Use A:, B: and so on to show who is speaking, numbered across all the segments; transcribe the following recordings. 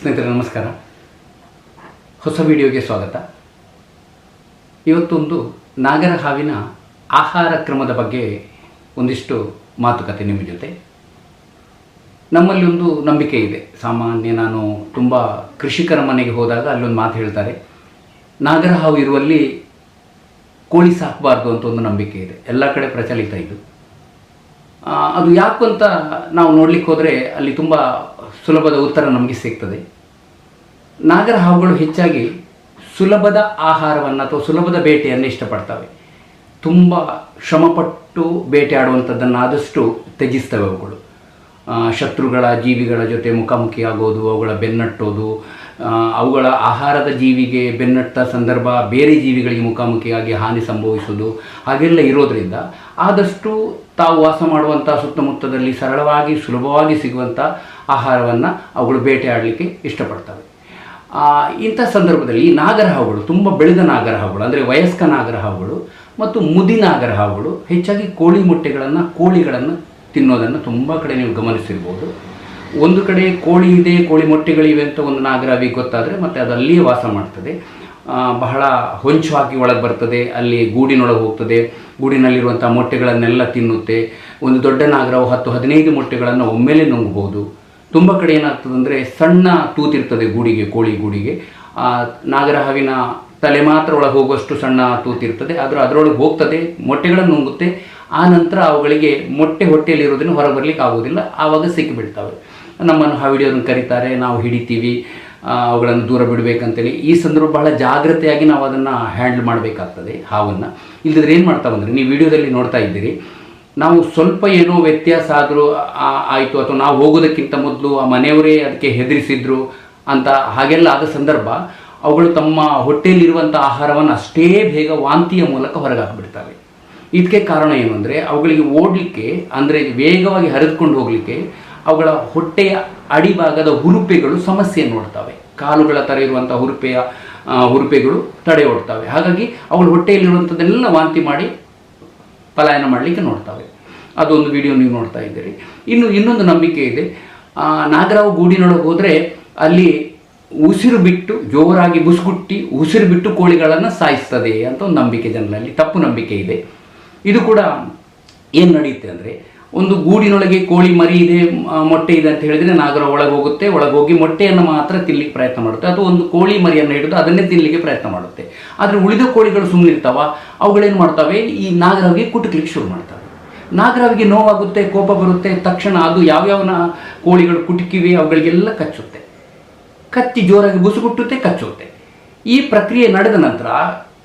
A: ಸ್ನೇಹಿತರೆ, ನಮಸ್ಕಾರ. ಹೊಸ ವಿಡಿಯೋಗೆ ಸ್ವಾಗತ. ಇವತ್ತೊಂದು ನಾಗರ ಹಾವಿನ ಆಹಾರ ಕ್ರಮದ ಬಗ್ಗೆ ಒಂದಿಷ್ಟು ಮಾತುಕತೆ ನಿಮ್ಮ ಜೊತೆ. ನಮ್ಮಲ್ಲಿ ಒಂದು ನಂಬಿಕೆ ಇದೆ. ಸಾಮಾನ್ಯ ನಾನು ತುಂಬ ಕೃಷಿಕರ ಮನೆಗೆ ಹೋದಾಗ ಅಲ್ಲೊಂದು ಮಾತು ಹೇಳ್ತಾರೆ. ನಾಗರ ಹಾವು ಇರುವಲ್ಲಿ ಕೋಳಿ ಸಾಕಬಾರ್ದು ಅಂತ ಒಂದು ನಂಬಿಕೆ ಇದೆ. ಎಲ್ಲ ಕಡೆ ಪ್ರಚಲಿತ ಇದು. ಅದು ಯಾಕು ಅಂತ ನಾವು ನೋಡ್ಲಿಕ್ಕೆ ಹೋದರೆ ಅಲ್ಲಿ ತುಂಬ ಸುಲಭದ ಉತ್ತರ ನಮಗೆ ಸಿಗ್ತದೆ. ನಾಗರ ಹಾವುಗಳು ಹೆಚ್ಚಾಗಿ ಸುಲಭದ ಆಹಾರವನ್ನು ಅಥವಾ ಸುಲಭದ ಬೇಟೆಯನ್ನು ಇಷ್ಟಪಡ್ತವೆ. ತುಂಬ ಶ್ರಮಪಟ್ಟು ಬೇಟೆ ಆಡುವಂಥದ್ದನ್ನು ಆದಷ್ಟು ತ್ಯಜಿಸ್ತವೆ ಅವುಗಳು. ಶತ್ರುಗಳ ಜೀವಿಗಳ ಜೊತೆ ಮುಖಾಮುಖಿ ಆಗೋದು, ಅವುಗಳ ಬೆನ್ನಟ್ಟೋದು ಅವುಗಳ ಆಹಾರದ ಜೀವಿಗೆ ಬೆನ್ನಟ್ಟ ಸಂದರ್ಭ ಬೇರೆ ಜೀವಿಗಳಿಗೆ ಮುಖಾಮುಖಿಯಾಗಿ ಹಾನಿ ಸಂಭವಿಸೋದು ಹಾಗೆಲ್ಲ ಇರೋದರಿಂದ ಆದಷ್ಟು ತಾವು ವಾಸ ಮಾಡುವಂಥ ಸುತ್ತಮುತ್ತದಲ್ಲಿ ಸರಳವಾಗಿ, ಸುಲಭವಾಗಿ ಸಿಗುವಂಥ ಆಹಾರವನ್ನು ಅವುಗಳು ಬೇಟೆಯಾಡಲಿಕ್ಕೆ ಇಷ್ಟಪಡ್ತವೆ. ಇಂಥ ಸಂದರ್ಭದಲ್ಲಿ ನಾಗರಹಾವುಗಳು ನಾಗರ ತುಂಬ ಬೆಳೆದ ನಾಗರಹಾವುಗಳು, ಅಂದರೆ ವಯಸ್ಕ ನಾಗರಹಾವುಗಳು ಮತ್ತು ಮುದಿ ನಾಗರಹಾವುಗಳು ಹೆಚ್ಚಾಗಿ ಕೋಳಿ ಮೊಟ್ಟೆಗಳನ್ನು, ಕೋಳಿಗಳನ್ನು ತಿನ್ನೋದನ್ನು ತುಂಬ ಕಡೆ ನೀವು ಗಮನಿಸಿರ್ಬೋದು. ಒಂದು ಕಡೆ ಕೋಳಿ ಇದೆ, ಕೋಳಿ ಮೊಟ್ಟೆಗಳಿವೆ ಅಂತ ಒಂದು ನಾಗರಹಾವಿಗೆ ಗೊತ್ತಾದರೆ ಮತ್ತು ಅದಲ್ಲಿಯೇ ವಾಸ ಮಾಡ್ತದೆ. ಬಹಳ ಹೊಂಚು ಹಾಕಿ ಒಳಗೆ ಬರ್ತದೆ, ಅಲ್ಲಿ ಗೂಡಿನೊಳಗೆ ಹೋಗ್ತದೆ. ಗೂಡಿನಲ್ಲಿರುವಂಥ ಮೊಟ್ಟೆಗಳನ್ನೆಲ್ಲ ತಿನ್ನುತ್ತೆ. ಒಂದು ದೊಡ್ಡ ನಾಗರವು ಹತ್ತು ಹದಿನೈದು ಮೊಟ್ಟೆಗಳನ್ನು ಒಮ್ಮೆಲೆ ನುಂಗ್ಬೋದು. ತುಂಬ ಕಡೆ ಏನಾಗ್ತದೆ ಅಂದರೆ ಸಣ್ಣ ತೂತಿರ್ತದೆ ಗೂಡಿಗೆ ಕೋಳಿ ಗೂಡಿಗೆ. ಆ ನಾಗರ ಹಾವಿನ ತಲೆ ಮಾತ್ರ ಒಳಗೆ ಹೋಗುವಷ್ಟು ಸಣ್ಣ ತೂತಿರ್ತದೆ ಆದರೂ ಅದರೊಳಗೆ ಹೋಗ್ತದೆ ಮೊಟ್ಟೆಗಳನ್ನು ನುಂಗುತ್ತೆ. ಆ ನಂತರ ಅವುಗಳಿಗೆ ಮೊಟ್ಟೆ ಹೊಟ್ಟೆಯಲ್ಲಿರೋದನ್ನು ಹೊರಗೆ ಬರಲಿಕ್ಕೆ ಆಗೋದಿಲ್ಲ ಆವಾಗ ಸಿಕ್ಕಿಬಿಡ್ತವೆ. ನಮ್ಮನ್ನು ಹಾವಿಡಿಯೋದನ್ನು ಕರೀತಾರೆ. ನಾವು ಹಿಡಿತೀವಿ. ಆ, ಅವುಗಳನ್ನು ದೂರ ಬಿಡಬೇಕಂತೇಳಿ ಈ ಸಂದರ್ಭ ಬಹಳ ಜಾಗ್ರತೆಯಾಗಿ ನಾವು ಅದನ್ನು ಹ್ಯಾಂಡಲ್ ಮಾಡಬೇಕಾಗ್ತದೆ, ಹಾವನ್ನು. ಇಲ್ಲದಿದ್ರೆ ಏನು ಮಾಡ್ತಾವಂದ್ರೆ ನೀವು ವಿಡಿಯೋದಲ್ಲಿ ನೋಡ್ತಾ ಇದ್ದೀರಿ. ನಾವು ಸ್ವಲ್ಪ ಏನೋ ವ್ಯತ್ಯಾಸ ಆದರೂ ಆಯಿತು, ಅಥವಾ ನಾವು ಹೋಗೋದಕ್ಕಿಂತ ಮೊದಲು ಆ ಮನೆಯವರೇ ಅದಕ್ಕೆ ಹೆದರಿಸಿದ್ರು ಅಂತ ಹಾಗೆಲ್ಲ ಆದ ಸಂದರ್ಭ, ಅವುಗಳು ತಮ್ಮ ಹೊಟ್ಟೆಯಲ್ಲಿರುವಂಥ ಆಹಾರವನ್ನು ಅಷ್ಟೇ ಬೇಗ ವಾಂತಿಯ ಮೂಲಕ ಹೊರಗೆ ಇದಕ್ಕೆ ಕಾರಣ ಏನು ಅಂದರೆ, ಅವುಗಳಿಗೆ ಓಡಲಿಕ್ಕೆ ಅಂದರೆ ವೇಗವಾಗಿ ಹರಿದುಕೊಂಡು ಹೋಗಲಿಕ್ಕೆ ಅವುಗಳ ಹೊಟ್ಟೆಯ ಅಡಿಭಾಗದ ಹುರುಪೆಗಳು ಸಮಸ್ಯೆ ನೋಡ್ತವೆ. ಕಾಲುಗಳ ಥರ ಇರುವಂಥ ಹುರುಪೆಯ ಹುರುಪೆಗಳು ತಡೆ ಓಡ್ತವೆ. ಹಾಗಾಗಿ ಅವುಗಳ ಹೊಟ್ಟೆಯಲ್ಲಿರುವಂಥದ್ದನ್ನೆಲ್ಲ ವಾಂತಿ ಮಾಡಿ ಪಲಾಯನ ಮಾಡಲಿಕ್ಕೆ ನೋಡ್ತವೆ. ಅದೊಂದು ವಿಡಿಯೋ ನೀವು ನೋಡ್ತಾ ಇದ್ದೀರಿ. ಇನ್ನು ಇನ್ನೊಂದು ನಂಬಿಕೆ ಇದೆ. ನಾಗರಾವು ಗೂಡಿನೊಳಗೆ ಹೋದರೆ ಅಲ್ಲಿ ಉಸಿರು ಬಿಟ್ಟು ಜೋರಾಗಿ ಬುಸುಗುಟ್ಟಿ ಉಸಿರು ಬಿಟ್ಟು ಕೋಳಿಗಳನ್ನು ಸಾಯಿಸ್ತದೆ ಅಂತ ಒಂದು ನಂಬಿಕೆ ಜನರಲ್ಲಿ, ತಪ್ಪು ನಂಬಿಕೆ ಇದೆ. ಇದು ಕೂಡ ಏನು ನಡೆಯುತ್ತೆ ಅಂದರೆ ಒಂದು ಗೂಡಿನೊಳಗೆ ಕೋಳಿ ಮರಿ ಇದೆ ಮೊಟ್ಟೆ ಇದೆ ಅಂತ ಹೇಳಿದರೆ ನಾಗರ ಒಳಗೆ ಹೋಗುತ್ತೆ. ಒಳಗೆ ಹೋಗಿ ಮೊಟ್ಟೆಯನ್ನು ಮಾತ್ರ ತಿನ್ಲಿಕ್ಕೆ ಪ್ರಯತ್ನ ಮಾಡುತ್ತೆ. ಅಥವಾ ಒಂದು ಕೋಳಿ ಮರಿಯನ್ನು ಹಿಡಿದು ಅದನ್ನೇ ತಿನ್ನಲಿಕ್ಕೆ ಪ್ರಯತ್ನ ಮಾಡುತ್ತೆ. ಆದರೆ ಉಳಿದ ಕೋಳಿಗಳು ಸುಮ್ಮನೆ ಇರ್ತಾವ. ಅವುಗಳೇನು ಮಾಡ್ತವೆ? ಈ ನಾಗರವಿಗೆ ಕುಟುಕ್ಲಿಕ್ಕೆ ಶುರು ಮಾಡ್ತವೆ. ನಾಗರವಿಗೆ ನೋವಾಗುತ್ತೆ, ಕೋಪ ಬರುತ್ತೆ, ತಕ್ಷಣ ಅದು ಯಾವ್ಯಾವ ಕೋಳಿಗಳು ಕುಟುಕಿವೆ ಅವುಗಳಿಗೆಲ್ಲ ಕಚ್ಚುತ್ತೆ. ಕತ್ತಿ ಜೋರಾಗಿ ಗುಸುಗುಟ್ಟುತ್ತೆ, ಕಚ್ಚುತ್ತೆ. ಈ ಪ್ರಕ್ರಿಯೆ ನಡೆದ ನಂತರ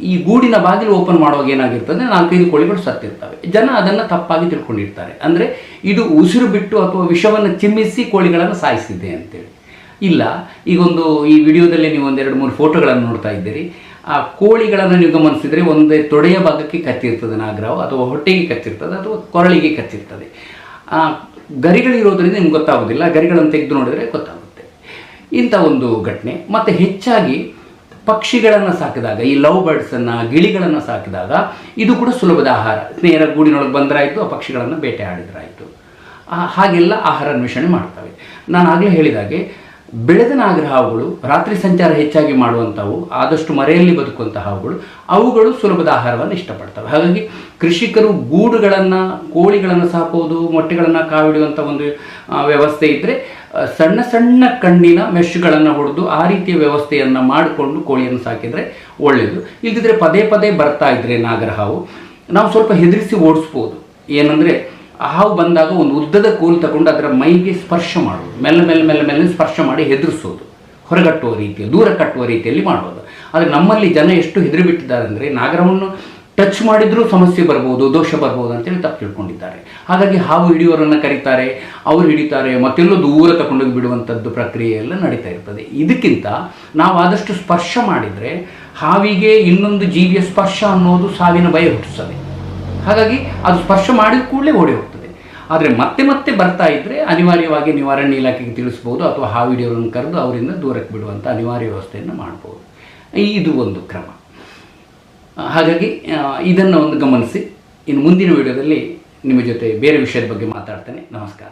A: ಈ ಗೂಡಿನ ಬಾಗಿಲು ಓಪನ್ ಮಾಡುವಾಗ ಏನಾಗಿರ್ತದೆ ನಾಲ್ಕೈದು ಕೋಳಿಗಳು ಸತ್ತಿರ್ತವೆ. ಜನ ಅದನ್ನು ತಪ್ಪಾಗಿ ತಿಳ್ಕೊಂಡಿರ್ತಾರೆ. ಅಂದರೆ ಇದು ಉಸಿರು ಬಿಟ್ಟು ಅಥವಾ ವಿಷವನ್ನು ಚಿಮ್ಮಿಸಿ ಕೋಳಿಗಳನ್ನು ಸಾಯಿಸಿದೆ ಅಂತೇಳಿ. ಇಲ್ಲ, ಈಗೊಂದು ಈ ವಿಡಿಯೋದಲ್ಲಿ ನೀವು ಒಂದೆರಡು ಮೂರು ಫೋಟೋಗಳನ್ನು ನೋಡ್ತಾ ಇದ್ದೀರಿ. ಆ ಕೋಳಿಗಳನ್ನು ನೀವು ಗಮನಿಸಿದರೆ ಒಂದೇ ತೊಡೆಯ ಭಾಗಕ್ಕೆ ಕಚ್ಚಿರ್ತದೆ ನಾಗರಾವು, ಅಥವಾ ಹೊಟ್ಟೆಗೆ ಕಚ್ಚಿರ್ತದೆ ಅಥವಾ ಕೊರಳಿಗೆ ಕಚ್ಚಿರ್ತದೆ ಆ ಗರಿಗಳಿರೋದ್ರಿಂದ ನಿಮ್ಗೆ ಗೊತ್ತಾಗೋದಿಲ್ಲ. ಗರಿಗಳನ್ನು ತೆಗೆದು ನೋಡಿದರೆ ಗೊತ್ತಾಗುತ್ತೆ. ಇಂಥ ಒಂದು ಘಟನೆ. ಮತ್ತು ಹೆಚ್ಚಾಗಿ ಪಕ್ಷಿಗಳನ್ನು ಸಾಕಿದಾಗ, ಈ ಲವ್ ಬರ್ಡ್ಸನ್ನು, ಗಿಳಿಗಳನ್ನು ಸಾಕಿದಾಗ ಇದು ಕೂಡ ಸುಲಭದ ಆಹಾರ. ನೇರ ಗೂಡಿನೊಳಗೆ ಬಂದರಾಯಿತು, ಆ ಪಕ್ಷಿಗಳನ್ನು ಬೇಟೆ ಆಡಿದ್ರಾಯಿತು. ಹಾಗೆಲ್ಲ ಆಹಾರ ಅನ್ವೇಷಣೆ ಮಾಡ್ತವೆ. ನಾನು ಆಗಲೇ ಹೇಳಿದಾಗೆ ಬೆಳೆದ ನಾಗರ ಹಾವುಗಳು, ರಾತ್ರಿ ಸಂಚಾರ ಹೆಚ್ಚಾಗಿ ಮಾಡುವಂಥವು ಆದಷ್ಟು ಮರೆಯಲ್ಲಿ ಬದುಕುವಂಥ ಹಾವುಗಳು ಅವುಗಳು ಸುಲಭದ ಆಹಾರವನ್ನು ಇಷ್ಟಪಡ್ತವೆ. ಹಾಗಾಗಿ ಕೃಷಿಕರು ಗೂಡುಗಳನ್ನು, ಕೋಳಿಗಳನ್ನು ಸಾಕೋದು, ಮೊಟ್ಟೆಗಳನ್ನು ಕಾವಿಡುವಂಥ ಒಂದು ವ್ಯವಸ್ಥೆ ಇದ್ದರೆ ಸಣ್ಣ ಸಣ್ಣ ಕಣ್ಣಿನ ಮೆಶ್ಗಳನ್ನು ಹೊಡೆದು ಆ ರೀತಿಯ ವ್ಯವಸ್ಥೆಯನ್ನು ಮಾಡಿಕೊಂಡು ಕೋಳಿಯನ್ನು ಸಾಕಿದರೆ ಒಳ್ಳೆಯದು ಇಲ್ಲದಿದ್ದರೆ ಪದೇ ಪದೇ ಬರ್ತಾ ಇದ್ರೆ ನಾಗರ ಹಾವು ನಾವು ಸ್ವಲ್ಪ ಹೆದರಿಸಿ ಓಡಿಸ್ಬೋದು. ಏನಂದರೆ ಹಾವು ಬಂದಾಗ ಒಂದು ಉದ್ದದ ಕೋಲು ತಗೊಂಡು ಅದರ ಮೈಗೆ ಸ್ಪರ್ಶ ಮಾಡೋದು. ಮೆಲ್ಲ ಮೆಲ್ಲ ಮೆಲ್ಲ ಮೆಲ್ಲ ಸ್ಪರ್ಶ ಮಾಡಿ ಹೆದರಿಸೋದು. ಹೊರಗಟ್ಟುವ ರೀತಿಯಲ್ಲಿ, ದೂರ ಕಟ್ಟುವ ರೀತಿಯಲ್ಲಿ ಮಾಡೋದು ಆದರೆ ನಮ್ಮಲ್ಲಿ ಜನ ಎಷ್ಟು ಹೆದರಿಬಿಟ್ಟಿದ್ದಾರೆ ಅಂದರೆ ನಾಗರವನ್ನು ಟಚ್ ಮಾಡಿದರೂ ಸಮಸ್ಯೆ ಬರ್ಬೋದು, ದೋಷ ಬರ್ಬೋದು ಅಂತೇಳಿ ತಪ್ಪು ತಿಳ್ಕೊಂಡಿದ್ದಾರೆ. ಹಾಗಾಗಿ ಹಾವು ಹಿಡಿಯೋರನ್ನು ಕರೀತಾರೆ, ಅವರು ಹಿಡಿತಾರೆ, ಮತ್ತೆಲ್ಲೋ ದೂರ ತಗೊಂಡೋಗಿ ಬಿಡುವಂಥದ್ದು ಪ್ರಕ್ರಿಯೆ ಎಲ್ಲ ನಡೀತಾ ಇರ್ತದೆ. ಇದಕ್ಕಿಂತ ನಾವು ಆದಷ್ಟು ಸ್ಪರ್ಶ ಮಾಡಿದರೆ ಹಾವಿಗೆ ಇನ್ನೊಂದು ಜೀವಿಯ ಸ್ಪರ್ಶ ಅನ್ನೋದು ಸಾವಿನ ಭಯ ಹುಟ್ಟಿಸ್ತದೆ. ಹಾಗಾಗಿ ಅದು ಸ್ಪರ್ಶ ಮಾಡಿದ ಕೂಡಲೇ ಓಡಿ ಹೋಗ್ತದೆ. ಆದರೆ ಮತ್ತೆ ಮತ್ತೆ ಬರ್ತಾ ಇದ್ದರೆ ಅನಿವಾರ್ಯವಾಗಿ ನಿವಾರಣೆ ಇಲಾಖೆಗೆ ತಿಳಿಸ್ಬೋದು ಅಥವಾ ಹಾವು ಹಿಡಿಯೋರನ್ನು ಕರೆದು ಅವರಿಂದ ದೂರಕ್ಕೆ ಬಿಡುವಂಥ ಅನಿವಾರ್ಯ ವ್ಯವಸ್ಥೆಯನ್ನು ಮಾಡ್ಬೋದು. ಇದು ಒಂದು ಕ್ರಮ. ಹಾಗಾಗಿ ಇದನ್ನು ಒಂದು ಗಮನಿಸಿ. ಇನ್ನು ಮುಂದಿನ ವಿಡಿಯೋದಲ್ಲಿ ನಿಮ್ಮ ಜೊತೆ ಬೇರೆ ವಿಷಯದ ಬಗ್ಗೆ ಮಾತಾಡ್ತೇನೆ. ನಮಸ್ಕಾರ.